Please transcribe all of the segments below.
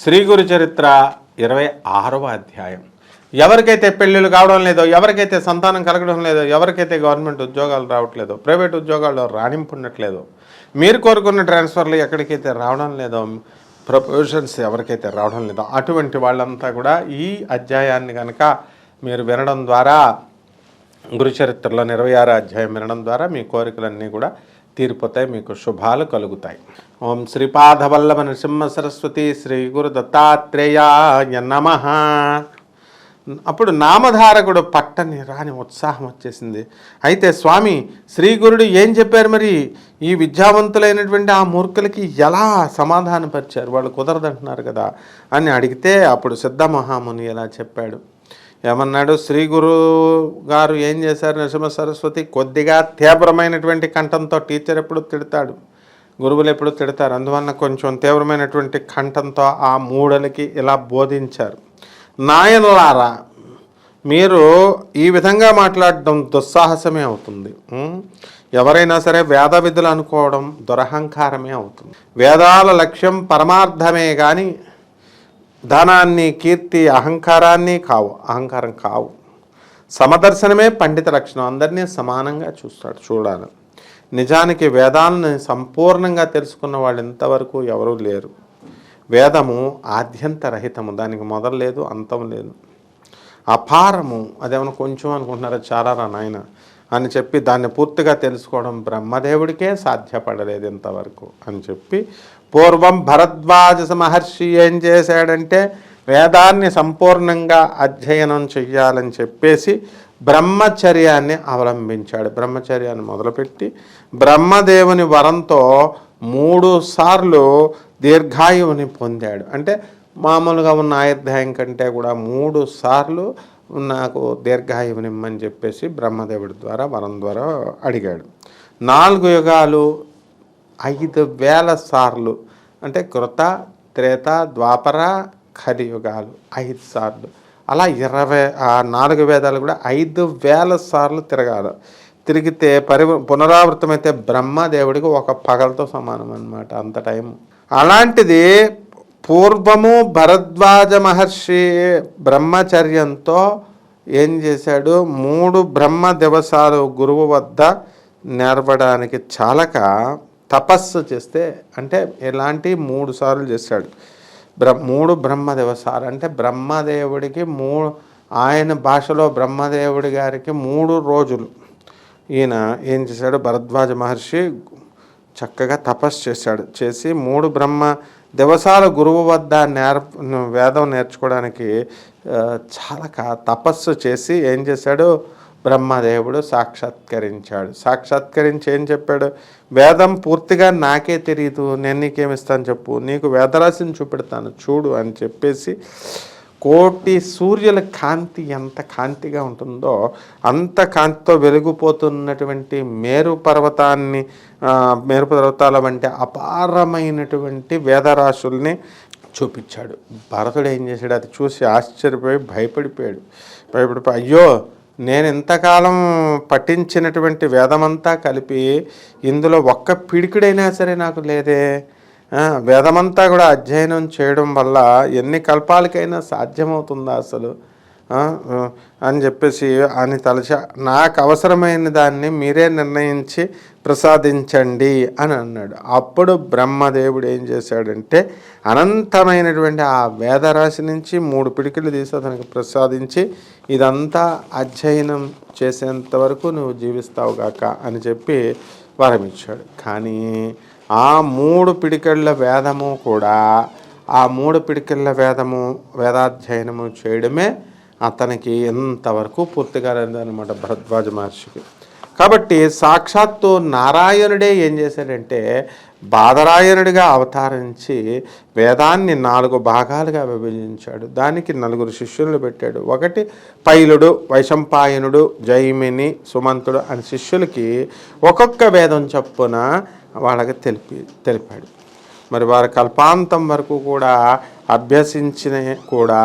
శ్రీ గురు చరిత్ర ఇరవై ఆరవ అధ్యాయం. ఎవరికైతే పెళ్ళిళ్ళు కావడం లేదో ఎవరికైతే సంతానం కలగడం లేదో ఎవరికైతే గవర్నమెంట్ ఉద్యోగాలు రావట్లేదో ప్రైవేట్ ఉద్యోగాల్లో రాణింపుండట్లేదో మీరు కోరుకున్న ట్రాన్స్ఫర్లు ఎక్కడికైతే రావడం లేదో ప్రపోజన్స్ ఎవరికైతే రావడం లేదో అటువంటి వాళ్ళంతా కూడా ఈ అధ్యాయాన్ని కనుక మీరు వినడం ద్వారా గురుచరిత్రలో ఇరవై ఆరు అధ్యాయం వినడం ద్వారా మీ కోరికలన్నీ కూడా తీరిపోతాయి మీకు శుభాలు కలుగుతాయి. ఓం శ్రీపాదవల్లభ నరసింహ సరస్వతి శ్రీ గురు దత్తాత్రేయాయ నమ. అప్పుడు నామధారకుడు పట్టని రాని ఉత్సాహం వచ్చేసింది. అయితే స్వామి శ్రీ గురుడు ఏం చెప్పారు మరి? ఈ విద్యావంతులైనటువంటి ఆ మూర్ఖులకి ఎలా సమాధానపరిచారు? వాళ్ళు కుదరదంటున్నారు కదా అని అడిగితే అప్పుడు సిద్ధ మహాముని ఎలా చెప్పాడు. ఏమన్నాడు? శ్రీ గురు గారు ఏం చేశారు? నరసింహ సరస్వతి కొద్దిగా తీవ్రమైనటువంటి కంఠంతో టీచర్ ఎప్పుడు తిడతాడు? గురువులు ఎప్పుడు తిడతారు? అందువలన కొంచెం తీవ్రమైనటువంటి కంఠంతో ఆ మూడలకి ఇలా బోధించారు. నాయనలారా మీరు ఈ విధంగా మాట్లాడడం దుస్సాహసమే అవుతుంది. ఎవరైనా సరే వేద విధులు అనుకోవడం దురహంకారమే అవుతుంది. వేదాల లక్ష్యం పరమార్థమే కానీ ధనాన్ని కీర్తి అహంకారాన్ని కావు. అహంకారం కావు. సమదర్శనమే పండిత లక్షణం. అందరినీ సమానంగా చూస్తాడు చూడాలి. నిజానికి వేదాలను సంపూర్ణంగా తెలుసుకున్న వాళ్ళు ఇంతవరకు ఎవరూ లేరు. వేదము ఆద్యంత రహితము దానికి మొదలు లేదు అంతం లేదు. అపారము. అదేమన్నా కొంచెం అనుకుంటున్నారా? చాలా రా నాయన? అని చెప్పి దాన్ని పూర్తిగా తెలుసుకోవడం బ్రహ్మదేవుడికే సాధ్యపడలేదు ఇంతవరకు అని చెప్పి పూర్వం భరద్వాజ మహర్షి ఏం చేశాడంటే వేదాన్ని సంపూర్ణంగా అధ్యయనం చెయ్యాలని చెప్పేసి బ్రహ్మచర్యాన్ని అవలంబించాడు. బ్రహ్మచర్యాన్ని మొదలుపెట్టి బ్రహ్మదేవుని వరంతో మూడు సార్లు దీర్ఘాయువుని పొందాడు. అంటే మామూలుగా ఉన్న ఆయుర్దాయం కంటే కూడా మూడు సార్లు నాకు దీర్ఘాయువునిమ్మని చెప్పేసి బ్రహ్మదేవుడి ద్వారా వరం ద్వారా అడిగాడు. నాలుగు యుగాలు ఐదు వేల సార్లు. అంటే కృత త్రేత ద్వాపర కలియుగాలు ఐదు సార్లు. అలా ఇరవై ఆ నాలుగు వేదాలు కూడా ఐదు వేల సార్లు తిరగాలి. తిరిగితే పరి పునరావృతమైతే బ్రహ్మదేవుడికి ఒక పగలతో సమానం అనమాట అంత టైం. అలాంటిది పూర్వము భరద్వాజ మహర్షి బ్రహ్మచర్యంతో ఏం చేశాడు? మూడు బ్రహ్మ దివసాలు గురువు వద్ద నేర్పడానికి చాలక తపస్సు చేస్తే అంటే ఎలాంటి మూడు సార్లు చేశాడు బ్ర మూడు బ్రహ్మ సార్. అంటే బ్రహ్మదేవుడికి మూడు ఆయన భాషలో బ్రహ్మదేవుడి గారికి మూడు రోజులు. ఈయన ఏం చేశాడు? భరద్వాజ మహర్షి చక్కగా తపస్సు చేశాడు. చేసి మూడు బ్రహ్మ దివసాల గురువు వద్ద నేర్ వేదం నేర్చుకోవడానికి చాలా తపస్సు చేసి ఏం చేశాడు? బ్రహ్మదేవుడు సాక్షాత్కరించాడు. సాక్షాత్కరించి ఏం చెప్పాడు? వేదం పూర్తిగా నాకే తెలియదు నేను నీకేమిస్తాను చెప్పు నీకు వేదరాశిని చూపెడతాను చూడు అని చెప్పేసి కోటి సూర్యుల కాంతి ఎంత కాంతిగా ఉంటుందో అంత కాంతితో వెలిగిపోతున్నటువంటి మేరు పర్వతాన్ని మేరు పర్వతాల వంటి అపారమైనటువంటి వేదరాశుల్ని చూపించాడు. భరతుడు ఏం చేశాడు? అది చూసి ఆశ్చర్యపోయి భయపడిపోయాడు. భయపడిపోయి అయ్యో నేను ఇంతకాలం పఠించినటువంటి వేదమంతా కలిపి ఇందులో ఒక్క పిడికిడైనా సరే నాకు లేదే. వేదమంతా కూడా అధ్యయనం చేయడం వల్ల ఎన్ని కల్పాలకైనా సాధ్యమవుతుందా అసలు? అని చెప్పేసి అని తలచ నాకు అవసరమైన దాన్ని మీరే నిర్ణయించి ప్రసాదించండి అని అన్నాడు. అప్పుడు బ్రహ్మదేవుడు ఏం చేశాడంటే అనంతమైనటువంటి ఆ వేదరాశి నుంచి మూడు పిడికిలు తీసి అతనికి ప్రసాదించి ఇదంతా అధ్యయనం చేసేంత వరకు నువ్వు జీవిస్తావు గాక అని చెప్పి వరమిచ్చాడు కానీ ఆ మూడు పిడికళ్ళ వేదము కూడా ఆ మూడు పిడికిళ్ళ వేదము వేదాధ్యయనము చేయడమే అతనికి ఎంతవరకు పూర్తిగా లేదనమాట భరద్వాజ మహర్షికి. కాబట్టి సాక్షాత్తు నారాయణుడే ఏం చేశాడంటే బాధరాయణుడిగా అవతరించి వేదాన్ని నాలుగు భాగాలుగా విభజించాడు. దానికి నలుగురు శిష్యులను పెట్టాడు. ఒకటి పైలుడు వైశంపాయనుడు జైమిని సుమంతుడు అని శిష్యులకి ఒక్కొక్క వేదం చొప్పున వాళ్ళకి తెలిపి తెలిపాడు. మరి వారి కల్పాంతం వరకు కూడా అభ్యసించిన కూడా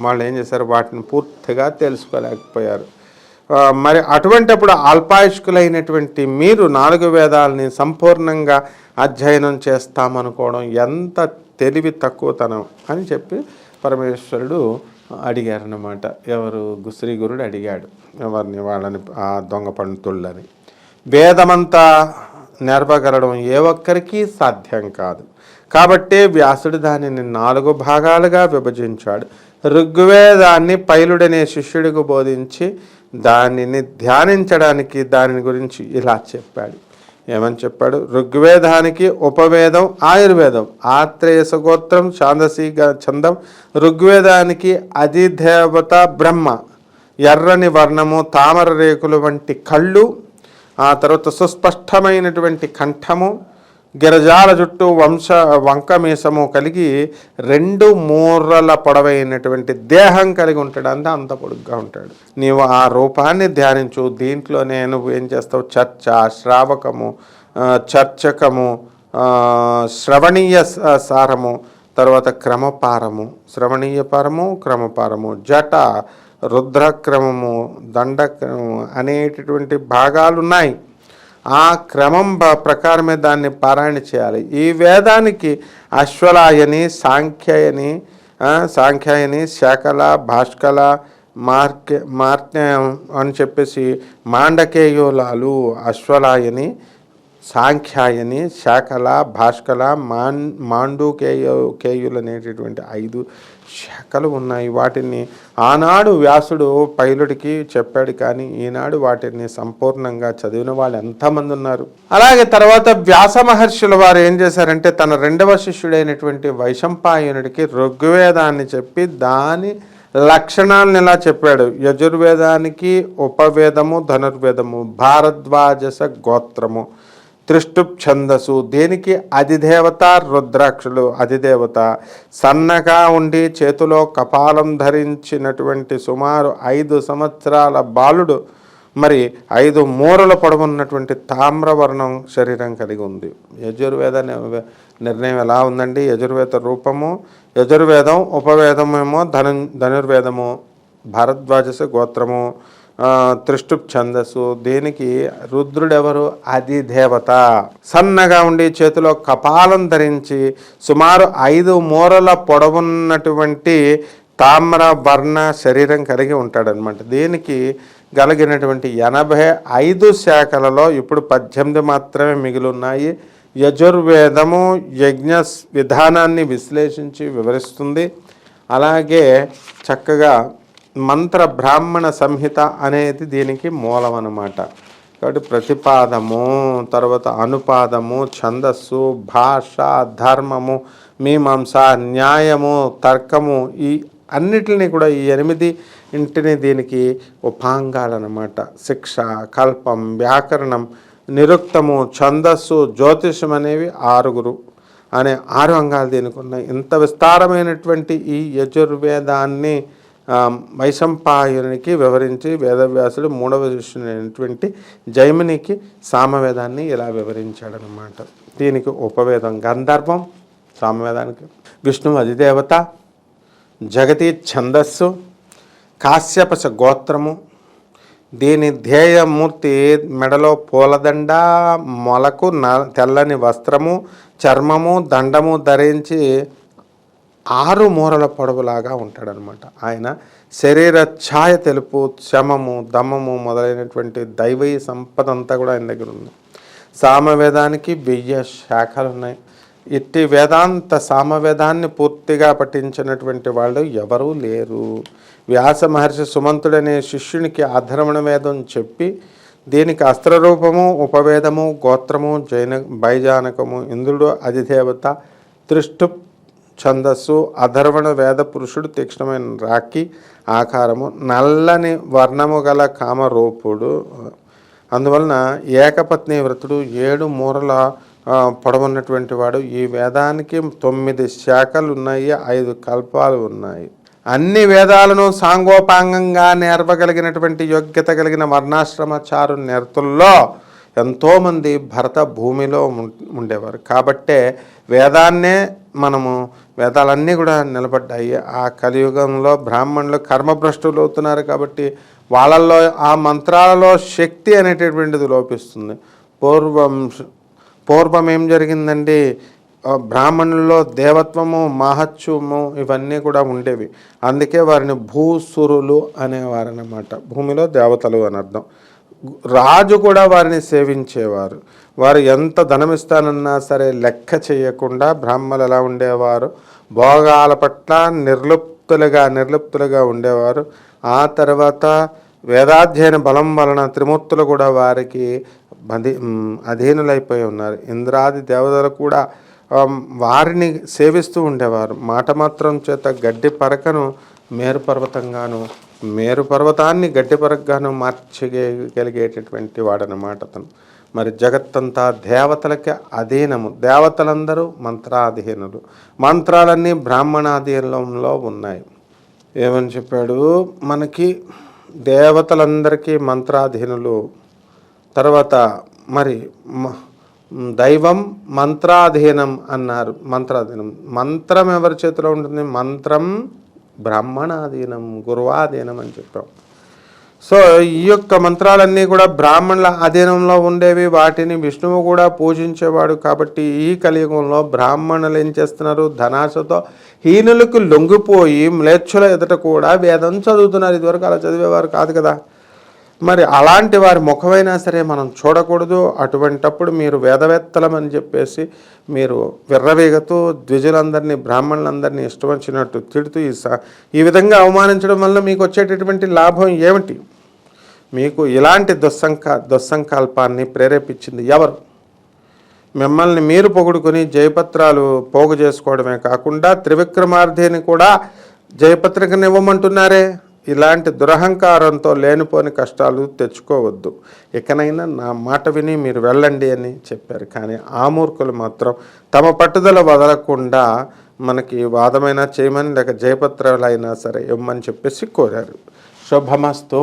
వాళ్ళు ఏం చేశారు? వాటిని పూర్తిగా తెలుసుకోలేకపోయారు. మరి అటువంటిప్పుడు అల్పాయుష్కులైనటువంటి మీరు నాలుగు వేదాలని సంపూర్ణంగా అధ్యయనం చేస్తామనుకోవడం ఎంత తెలివి తక్కువతనం అని చెప్పి పరమేశ్వరుడు అడిగారనమాట ఎవరు? గు- శ్రీ గురుడు అడిగాడు. ఎవరిని? వాళ్ళని ఆ దొంగ పంతులని వేదమంతా నెరపగలడం ఏ ఒక్కరికి సాధ్యం కాదు. కాబట్టే వ్యాసుడు దానిని నాలుగు భాగాలుగా విభజించాడు. ఋగ్వేదాన్ని పైలుడనే శిష్యుడికి బోధించి దానిని ధ్యానించడానికి దాని గురించి ఇలా చెప్పాడు. ఏమని చెప్పాడు? ఋగ్వేదానికి ఉపవేదం ఆయుర్వేదం ఆత్రేయస గోత్రం ఛాందసీ చందం ఋగ్వేదానికి అధిదేవత బ్రహ్మ ఎర్రని వర్ణము తామర రేకులు వంటి కళ్ళు ఆ తర్వాత సుస్పష్టమైనటువంటి కంఠము గిరజాల జుట్టు వంశ వంక మీసము కలిగి రెండు మూర్రల పొడవైనటువంటి దేహం కలిగి ఉంటాడు. అంత అంత పొడుగ్గా ఉంటాడు. నీవు ఆ రూపాన్ని ధ్యానించు. దీంట్లో నేను ఏం చేస్తావు? చర్చ శ్రావకము చర్చకము శ్రవణీయ సారము తర్వాత క్రమపారము. శ్రవణీయ పారము క్రమపారము. జట రుద్రక్రమము దండక్రమము అనేటటువంటి భాగాలు ఉన్నాయి ఆ క్రమం ప్రకారమే దాన్ని పారాయణ చేయాలి. ఈ వేదానికి అశ్వలాయని సాంఖ్యయని సాంఖ్యాయని శాకల భాష్కల మార్కె మార్ట్యం అని చెప్పేసి మాండకేయులాలు అశ్వలాయని సాంఖ్యాయని శాకల భాష్కల మాన్ మాండూకేయ కేయులు అనేటటువంటి ఐదు శాఖలు ఉన్నాయి. వాటిని ఆనాడు వ్యాసుడు పైలుడికి చెప్పాడు కానీ ఈనాడు వాటిని సంపూర్ణంగా చదివిన వాళ్ళు ఎంతమంది ఉన్నారు? అలాగే తర్వాత వ్యాస మహర్షుల వారు ఏం చేశారంటే తన రెండవ శిష్యుడైనటువంటి వైశంపాయనుడికి ఋగ్వేదాన్ని చెప్పి దాని లక్షణాలను ఎలా చెప్పాడు. యజుర్వేదానికి ఉపవేదము ధనుర్వేదము భారద్వాజస గోత్రము. త్రిష్టుప్ ఛందసు దేనికి? అధిదేవత రుద్రాక్షులు. అధిదేవత సన్నగా ఉండి చేతిలో కపాలం ధరించినటువంటి సుమారు ఐదు సంవత్సరాల బాలుడు. మరి ఐదు మూరల పొడవున్నటువంటి తామ్రవర్ణం శరీరం కలిగి ఉంది. యజుర్వేద నిర్ణయం ఎలా ఉందండి? యజుర్వేద రూపము యజుర్వేదం ఉపవేదమేమో ధను ధనుర్వేదము భరద్వాజస గోత్రము త్రిష్టు ఛందస్సు దేనికి? రుద్రుడెవరు? అది దేవత సన్నగా ఉండి చేతిలో కపాలం ధరించి సుమారు ఐదు మూరల పొడవున్నటువంటి తామ్ర వర్ణ శరీరం కలిగి ఉంటాడనమాట దీనికి? కలిగినటువంటి ఎనభై ఐదు శాఖలలో ఇప్పుడు పద్దెనిమిది మాత్రమే మిగిలిన్నాయి. యజుర్వేదము యజ్ఞ విధానాన్ని విశ్లేషించి వివరిస్తుంది. అలాగే చక్కగా మంత్ర బ్రాహ్మణ సంహిత అనేది దీనికి మూలం అన్నమాట. కాబట్టి ప్రతిపాదము తర్వాత అనుపాదము ఛందస్సు భాష ధర్మము మీమాంస న్యాయము తర్కము ఈ అన్నిటిని కూడా ఈ ఎనిమిది ఇంటిని దీనికి ఉపాంగాలన్నమాట శిక్ష కల్పం వ్యాకరణం నిరుక్తము ఛందస్సు జ్యోతిషం అనేవి ఆరుగురు అనే ఆరు అంగాలు దీనికి ఉన్నాయి. ఇంత విస్తారమైనటువంటి ఈ యజుర్వేదాన్ని ఆ, వివరించి వేదవ్యాసుడు మూడవ శిష్యుడైనటువంటి జైమినికి సామవేదాన్ని ఇలా వివరించాడనమాట దీనికి ఉపవేదం గంధర్వం సామవేదానికి. విష్ణు అధిదేవత జగతి ఛందస్సు కాశ్యపశ గోత్రము. దీని ధ్యేయమూర్తి మెడలో పూలదండ మొలకు న తెల్లని వస్త్రము చర్మము దండము ధరించి ఆరు మూరల పొడవులాగా ఉంటాడనమాట. ఆయన శరీర ఛాయ తెలుపు శమము దమము మొదలైనటువంటి దైవీ సంపద అంతా కూడా ఆయన దగ్గర ఉంది. సామవేదానికి వెయ్యి శాఖలు ఉన్నాయి ఇట్టి వేదాంత సామవేదాన్ని పూర్తిగా పఠించినటువంటి వాళ్ళు ఎవరూ లేరు. వ్యాస మహర్షి సుమంతుడనే శిష్యునికి ఆధరమణ వేదం చెప్పి దీనికి అస్త్రరూపము ఉపవేదము గోత్రము జైన బైజానకము ఇంద్రుడు అధిదేవత త్రిష్టు ఛందస్సు అధర్వణ వేద పురుషుడు తీక్ష్ణమైన రాకి ఆకారము నల్లని వర్ణము గల కామరూపుడు. అందువలన ఏకపత్ని వ్రతుడు ఏడు మూరల పొడవున్నటువంటి వాడు. ఈ వేదానికి తొమ్మిది శాఖలు ఉన్నాయి ఐదు కల్పాలు ఉన్నాయి. అన్ని వేదాలను సాంగోపాంగంగా నేర్పగలిగినటువంటి యోగ్యత కలిగిన వర్ణాశ్రమచారు నేర్తుల్లో ఎంతోమంది భరత భూమిలో ఉం- ఉండేవారు. కాబట్టే వేదాన్నే మనము వేదాలన్నీ కూడా నిలబడ్డాయి. ఆ కలియుగంలో బ్రాహ్మణులు కర్మభ్రష్టులు అవుతున్నారు కాబట్టి వాళ్ళల్లో ఆ మంత్రాలలో శక్తి అనేటటువంటిది లోపిస్తుంది. పూర్వం పూర్వం ఏం జరిగిందండి? బ్రాహ్మణుల్లో దేవత్వము మహత్యము ఇవన్నీ కూడా ఉండేవి. అందుకే వారిని భూసురులు అనేవారు అన్నమాట భూమిలో దేవతలు అని అర్థం. రాజు కూడా వారిని సేవించేవారు. వారు ఎంత ధనమిస్తానన్నా సరే లెక్క చేయకుండా బ్రాహ్మలు ఎలా ఉండేవారు? భోగాల పట్ల నిర్లుప్తులుగా నిర్లుప్తులుగా ఉండేవారు. ఆ తర్వాత వేదాధ్యయన బలం వలన త్రిమూర్తులు కూడా వారికి అధీ అధీనులైపోయి ఉన్నారు. ఇంద్రాది దేవతలు కూడా వారిని సేవిస్తూ ఉండేవారు. మాట మాత్రం చేత గడ్డి పరకను మేరు పర్వతంగాను మేరు పర్వతాన్ని గడ్డి పరకగాను మార్చగలిగేటటువంటి వాడనమాట అతను. మరి జగత్తంతా దేవతలకి అధీనము. దేవతలందరూ మంత్రాధీనులు. మంత్రాలన్నీ బ్రాహ్మణాధీనంలో ఉన్నాయి. ఏమని చెప్పాడు? మనకి దేవతలందరికీ మంత్రాధీనులు. తర్వాత మరి మ- దైవం మంత్రాధీనం అన్నారు. మంత్రాధీనం. మంత్రం ఎవరి చేతిలో ఉంటుంది? మంత్రం బ్రాహ్మణాధీనం గురువాధీనం అని చెప్పాం. సో ఈ యొక్క మంత్రాలన్నీ కూడా బ్రాహ్మణుల అధీనంలో ఉండేవి. వాటిని విష్ణువు కూడా పూజించేవాడు కాబట్టి ఈ కలియుగంలో బ్రాహ్మణులు ఏం చేస్తున్నారు? ధనాశతో హీనులకు లొంగిపోయి మ్లేచ్చుల ఎదుట కూడా వేదం చదువుతున్నారు. ఇదివరకు అలా చదివేవారు కాదు కదా. మరి అలాంటి వారి ముఖమైనా సరే మనం చూడకూడదు. అటువంటప్పుడు మీరు వేదవేత్తలమని చెప్పేసి మీరు విర్రవేగతో ద్విజులందరినీ బ్రాహ్మణులందరినీ ఇష్టం వచ్చినట్టు తిడుతూ ఈ స ఈ విధంగా అవమానించడం వల్ల మీకు వచ్చేటటువంటి లాభం ఏమిటి? మీకు ఇలాంటి దుస్సంక దుస్సంకల్పాన్ని ప్రేరేపించింది ఎవరు? మిమ్మల్ని మీరు పొగుడుకొని జయపత్రాలు పోగు చేసుకోవడమే కాకుండా త్రివిక్రమార్థిని కూడా జయపత్రికనివ్వమంటున్నారే ఇలాంటి దురహంకారంతో లేనిపోని కష్టాలు తెచ్చుకోవద్దు. ఇకనైనా నా మాట విని మీరు వెళ్ళండి అని చెప్పారు. కానీ ఆ మూర్ఖులు మాత్రం తమ పట్టుదల వదలకుండా మనకి వాదమైనా చేయమని లేక జయపత్రాలు అయినా సరే ఇవ్వమని చెప్పేసి కోరారు. శుభమస్తు.